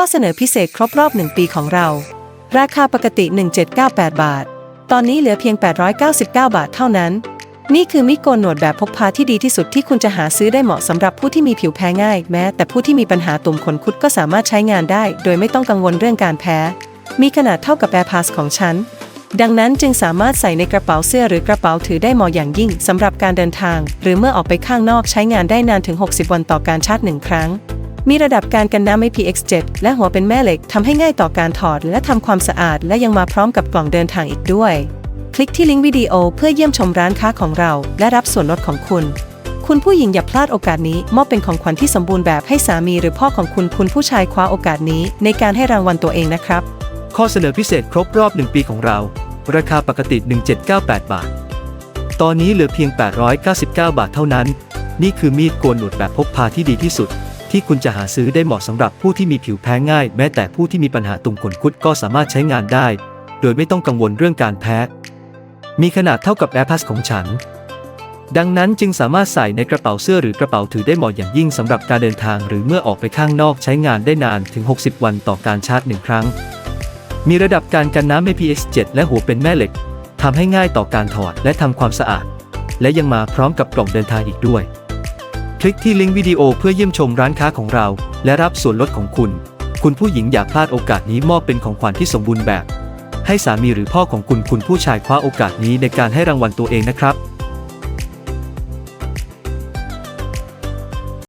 ข้อเสนอพิเศษครบรอบ 1 ปีของเรา ราคาปกติ 1798 บาท ตอนนี้เหลือเพียง 899 บาทเท่านั้น นี่คือมิโกนหนวดแบบพกพาที่ดีที่สุดที่คุณจะหาซื้อได้เหมาะสำหรับผู้ที่มีผิวแพ้ง่าย แม้ แต่ผู้ที่มีปัญหาตุ่มขนคุดก็สามารถใช้งานได้ โดยไม่ต้องกังวลเรื่องการแพ้ มีขนาดเท่ากับ AirPods ของฉัน ดังนั้นจึงสามารถใส่ในกระเป๋าเสื้อหรือกระเป๋าถือได้เหมาะอย่างยิ่งสำหรับการเดินทาง หรือเมื่อออกไปข้างนอกใช้งานได้นานถึง 60 วันต่อการชาร์จหนึ่งครั้ง มีระดับการกันน้ำ IPX7 และหัวเป็นแม่เหล็กทำให้ง่ายต่อการถอดและทำความสะอาด และยังมาพร้อมกับกล่องเดินทางอีกด้วย คลิกที่ลิงก์วิดีโอเพื่อเยี่ยมชมร้านค้าของเรา และรับส่วนลดของคุณ คุณผู้หญิงอย่าพลาดโอกาสนี้มอบเป็นของขวัญที่สมบูรณ์แบบให้สามีหรือพ่อของคุณคุณผู้ชายคว้าโอกาสนี้ ในการให้รางวัลตัวเองนะครับ ข้อเสนอพิเศษครบรอบ 1 ปีของเรา ราคาปกติ 1798 บาท ตอนนี้เหลือเพียง 899 บาทเท่านั้น นี่คือมีดโกนหนวดแบบพกพาที่ดีที่สุด ที่คุณจะหาซื้อได้เหมาะสำหรับผู้ที่มีผิวแพ้ง่าย แม้แต่ผู้ที่มีปัญหาตุ่มขนคุดก็สามารถใช้งานได้ โดยไม่ต้องกังวลเรื่องการแพ้ มีขนาดเท่ากับ AirPods ของฉัน ดังนั้นจึงสามารถใส่ในกระเป๋าเสื้อหรือกระเป๋าถือได้เหมาะอย่างยิ่งสำหรับการเดินทาง หรือเมื่อออกไปข้างนอกใช้งานได้นานถึง 60 วันต่อการชาร์จหนึ่งครั้ง มีระดับการกันน้ำ IPX7 และหัวเป็นแม่เหล็กทำให้ง่ายต่อการถอดและทำความสะอาด และยังมาพร้อมกับกล่องเดินทางอีกด้วย ลิกที่ลิงก์วิดีโอเพื่อเยี่ยมชมร้านค้าของเรา และรับส่วนลดของคุณ คุณผู้หญิงอย่าพลาดโอกาสนี้มอบเป็นของขวัญที่สมบูรณ์แบบ ให้สามีหรือพ่อของคุณคุณผู้ชายคว้าโอกาสนี้ในการให้รางวัลตัวเองนะครับ